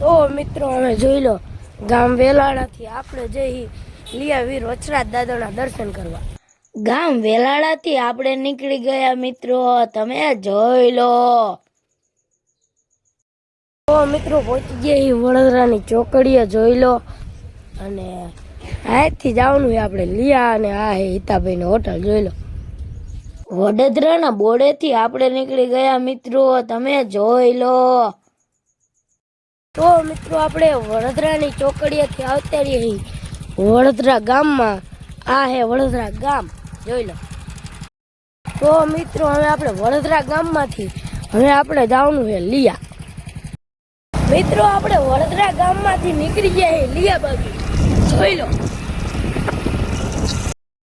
તો મિત્રો અમે જોઈ લો, ગામ વેલાળાથી આપણે જઈ લિયા વીર દાદાના દર્શન કરવા. ગામ વેલાળાથી આપણે નીકળી ગયા મિત્રો, તમે જોઈ લો. તો મિત્રો પહોંચી ગયા એ વડોદરાની ચોકડીએ જોઈ લો. અને અહીંથી જવાનું છે આપણે લિયા અને આ હે હિતાભાઈની હોટલ, જોઈ લો. વડોદરાના બોર્ડેથી આપણે નીકળી ગયા મિત્રો, તમે જોઈ લો. તો મિત્રો, આપણે વડોદરાની ચોકડીએથી આવતા રહી વડોદરા ગામમાં, આ હે વડોદરા ગામ. જોઈ લો. તો મિત્રો, હવે આપણે વડોદરા ગામમાંથી, હવે આપણે જવાનું છે લિયા. મિત્રો, આપણે વડોદરા ગામમાંથી નીકળી ગયા છે લિયા બાજુ. જોઈ લો.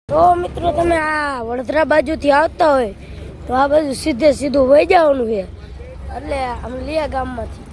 તો મિત્રો, તમે આ વડોદરા બાજુથી આવતા હોય, તો આ બાજુ સીધે સીધું વહી જવાનું છે એટલે આમ લિયા ગામમાંથી.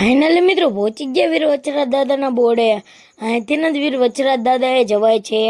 ફાઇનલી મિત્રો, પહોંચી ગયા વીર વચરાજ દાદાના બોર્ડે અહીંથી જ વીર વચરાજ દાદાએ જવાય છે.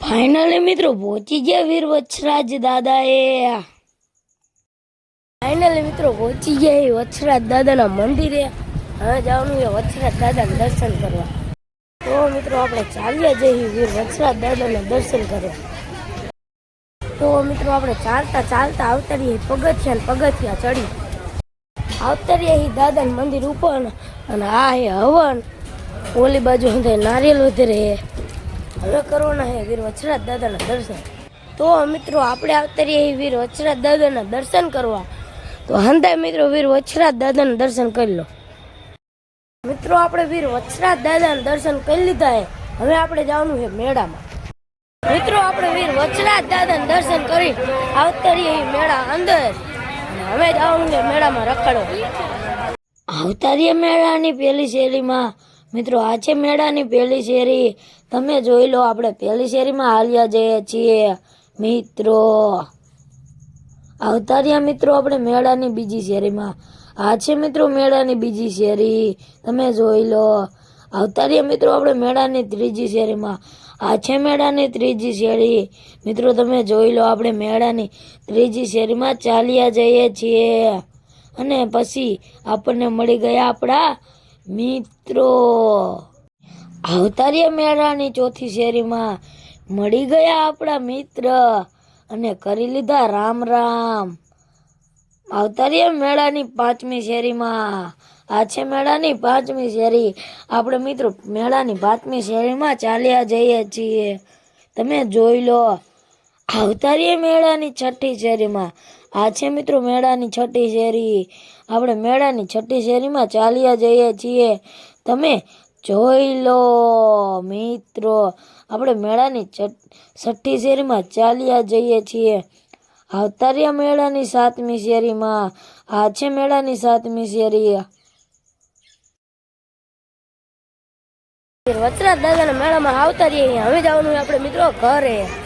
ફાઇનલી મિત્રો, પહોંચી ગયા વીર વચ્છરાજ દાદા એ ફાઇનલી મિત્રો, પહોંચી ગયા એ વચ્છરાજ દાદાના મંદિરે. હવે જવાનું એ વચ્છરાજ દાદાને દર્શન કરવા. તો મિત્રો, આપણે ચાલ્યા જઈએ વીર વચ્છરાજ દાદાના દર્શન કરવા. તો મિત્રો, આપણે ચાલતા ચાલતા આવતા પગથિયા પગથિયા ચડી. આવતા રહીએ એ દાદાના મંદિર ઉપર અને આ હે હવન. ઓલી બાજુ નારિયેલ વધરે હવે કરવાના હે, વીર વચ્છરાજ દાદાના દર્શન. તો મિત્રો, આપણે આવતા રહીએ વીર વચ્છરાજ દાદાના દર્શન કરવા. તો હંધાય મિત્રો, વીર વચ્છરાજ દાદાના દર્શન કરી લો. મિત્રો, આપણે વીર વચ્છરાજ દાદાના દર્શન કરી લીધા હે. હવે આપણે જવાનું છે મેળામાં. મિત્રો, આપણે વીર વચરાજ દાદાના દર્શન કરી આવતા રહીએ મેળા અંદર. હવે જવાનું છે મેળામાં રખડો આવતા રહીએ મેળાની પહેલી શેરીમાં. મિત્રો આ છે મેળાની પહેલી શેરી. તમે જોઈ લો, આપણે પહેલી શેરીમાં હાલ્યા જઈએ છીએ. મિત્રો આવતા મિત્રો, આપણે મેળાની બીજી શેરીમાં. આ છે મિત્રો, મેળાની બીજી શેરી. તમે જોઈ લો આવતા મિત્રો, આપણે મેળાની ત્રીજી શેરીમાં. આ છે મેળાની ત્રીજી શેરી. મિત્રો, તમે જોઈ લો, આપણે મેળાની ત્રીજી શેરીમાં ચાલ્યા જઈએ છીએ. અને પછી આપણને મળી ગયા આપણા મિત્રો આવતા મેળાની ચોથી શેરીમાં મળી ગયા આપણા મિત્ર અને કરી લીધા રામ રામ. આવતા મેળાની પાંચમી શેરીમાં, આ છે મેળાની પાંચમી શેરી. આપણે મિત્રો મેળાની પાંચમી શેરીમાં ચાલ્યા જઈએ છીએ. તમે જોઈ લો આવતા મેળાની છઠ્ઠી શેરીમાં, આ છે મિત્રો મેળાની છઠ્ઠી શેરી. આપણે મેળાની છઠ્ઠી શેરીમાં ચાલ્યા જઈએ છીએ. તમે જોઈ લો મિત્રો, આપણે મેળાની છઠ્ઠી શેરીમાં ચાલ્યા જઈએ છીએ. આવતા મેળાની સાતમી શેરીમાં આ છે મેળાની સાતમી શેરી વચરાજ દાદાના મેળામાં આવતા રહીએ હવે જવાનું આપણે મિત્રો ઘરે.